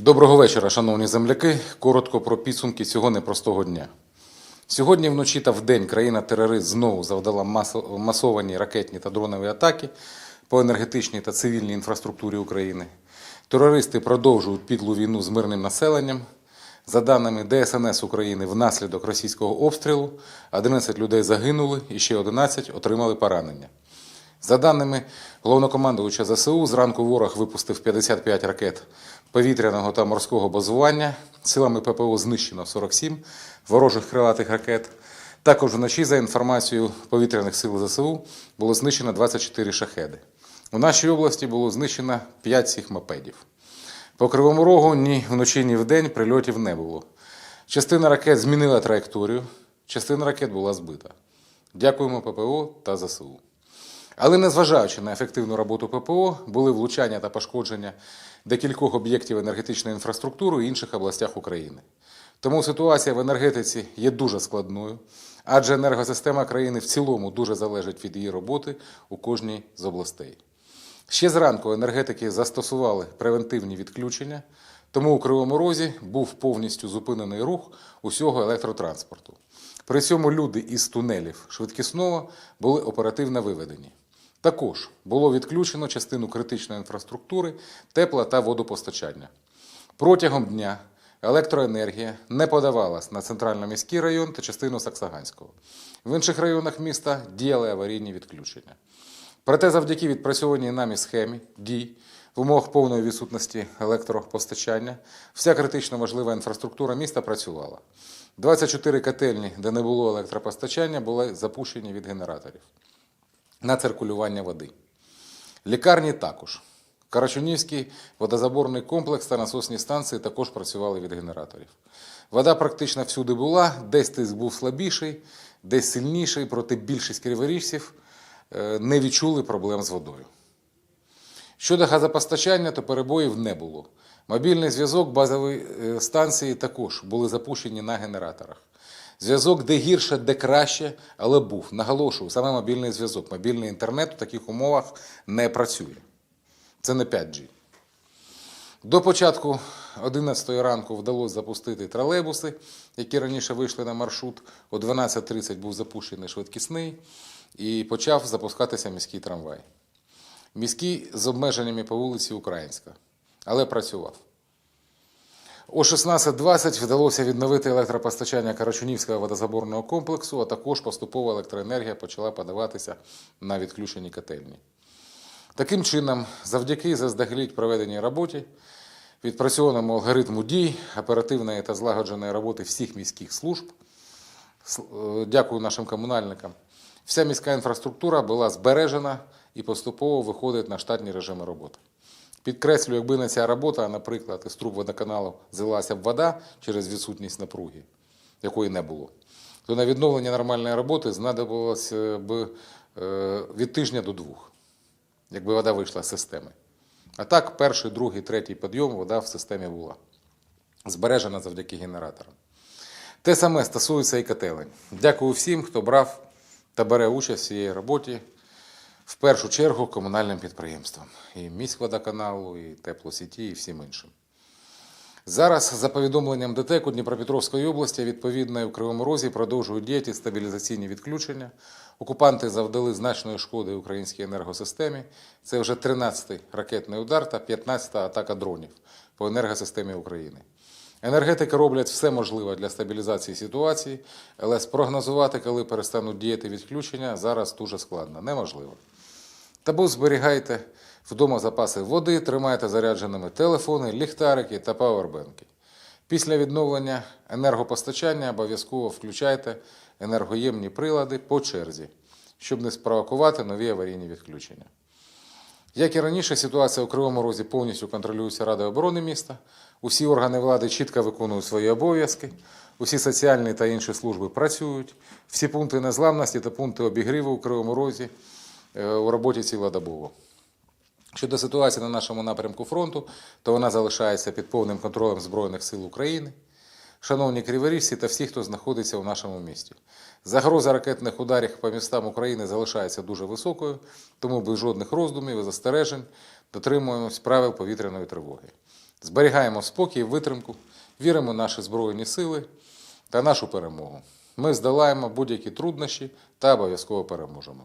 Доброго вечора, шановні земляки. Коротко про підсумки цього непростого дня. Сьогодні вночі та вдень країна-терорист знову завдала масовані ракетні та дронові атаки по енергетичній та цивільній інфраструктурі України. Терористи продовжують підлу війну з мирним населенням. За даними ДСНС України, внаслідок російського обстрілу 11 людей загинули і ще 11 отримали поранення. За даними головнокомандувача ЗСУ, зранку ворог випустив 55 ракет повітряного та морського базування. Силами ППО знищено 47 ворожих крилатих ракет. Також вночі, за інформацією повітряних сил ЗСУ, було знищено 24 шахеди. У нашій області було знищено 5 цих мопедів. По Кривому Рогу ні вночі, ні вдень прильотів не було. Частина ракет змінила траєкторію, частина ракет була збита. Дякуємо ППО та ЗСУ. Але незважаючи на ефективну роботу ППО, були влучання та пошкодження декількох об'єктів енергетичної інфраструктури в інших областях України. Тому ситуація в енергетиці є дуже складною, адже енергосистема країни в цілому дуже залежить від її роботи у кожній з областей. Ще зранку енергетики застосували превентивні відключення, тому у Кривому Розі був повністю зупинений рух усього електротранспорту. При цьому люди із тунелів швидкісного були оперативно виведені. Також було відключено частину критичної інфраструктури, тепла та водопостачання. Протягом дня електроенергія не подавалась на центрально-міський район та частину Саксаганського. В інших районах міста діяли аварійні відключення. Проте завдяки відпрацьованій нами схемі дій в умовах повної відсутності електропостачання вся критично важлива інфраструктура міста працювала. 24 котельні, де не було електропостачання, були запущені від генераторів на циркулювання води. Лікарні також. Карачунівський водозаборний комплекс та насосні станції також працювали від генераторів. Вода практично всюди була, десь тиск був слабіший, десь сильніший, проте більшість криворіжців е, не відчули проблем з водою. Щодо газопостачання, то перебоїв не було. Мобільний зв'язок базової е, станції також були запущені на генераторах. Зв'язок де гірше, де краще, але був. Наголошую, саме мобільний зв'язок. Мобільний інтернет у таких умовах не працює. Це не 5G. До початку 11 ранку вдалося запустити тролейбуси, які раніше вийшли на маршрут. О 12.30 був запущений швидкісний і почав запускатися міський трамвай. Міський з обмеженнями по вулиці Українська, але працював. О 16.20 вдалося відновити електропостачання Карачунівського водозаборного комплексу, а також поступово електроенергія почала подаватися на відключені котельні. Таким чином, завдяки заздалегідь проведеній роботі, відпрацьованому алгоритму дій, оперативної та злагодженої роботи всіх міських служб, е, дякую нашим комунальникам, вся міська інфраструктура була збережена і поступово виходить на штатні режими роботи. Підкреслю, якби не ця робота, наприклад, із труб водоканалу злилася б вода через відсутність напруги, якої не було, то на відновлення нормальної роботи знадобилося б е, від тижня до двох, якби вода вийшла з системи. А так, перший, другий, третій підйом вода в системі була. Збережена завдяки генераторам. Те саме стосується і котелень. Дякую всім, хто брав та бере участь в цій роботі. В першу чергу комунальним підприємствам. І міськводоканалу, і теплосіті, і всім іншим. Зараз, за повідомленням ДТЕКу Дніпропетровської області, відповідно і в Кривому Розі продовжують діяти стабілізаційні відключення. Окупанти завдали значної шкоди українській енергосистемі. Це вже 13-й ракетний удар та 15-та атака дронів по енергосистемі України. Енергетики роблять все можливе для стабілізації ситуації, але спрогнозувати, коли перестануть діяти відключення, зараз дуже складно, неможливо. Тому зберігайте вдома запаси води, тримайте зарядженими телефони, ліхтарики та павербенки. Після відновлення енергопостачання обов'язково включайте енергоємні прилади по черзі, щоб не спровокувати нові аварійні відключення. Як і раніше, ситуація у Кривому Розі повністю контролюється Радою оборони міста. Усі органи влади чітко виконують свої обов'язки, усі соціальні та інші служби працюють, всі пункти незламності та пункти обігріву у Кривому Розі у роботі цілодобово. Щодо ситуації на нашому напрямку фронту, то вона залишається під повним контролем Збройних сил України. Шановні криворіжці та всі, хто знаходиться у нашому місті. Загроза ракетних ударів по містам України залишається дуже високою, тому без жодних роздумів і застережень дотримуємось правил повітряної тривоги. Зберігаємо спокій витримку, віримо в наші Збройні сили та нашу перемогу. Ми здолаємо будь-які труднощі та обов'язково переможемо.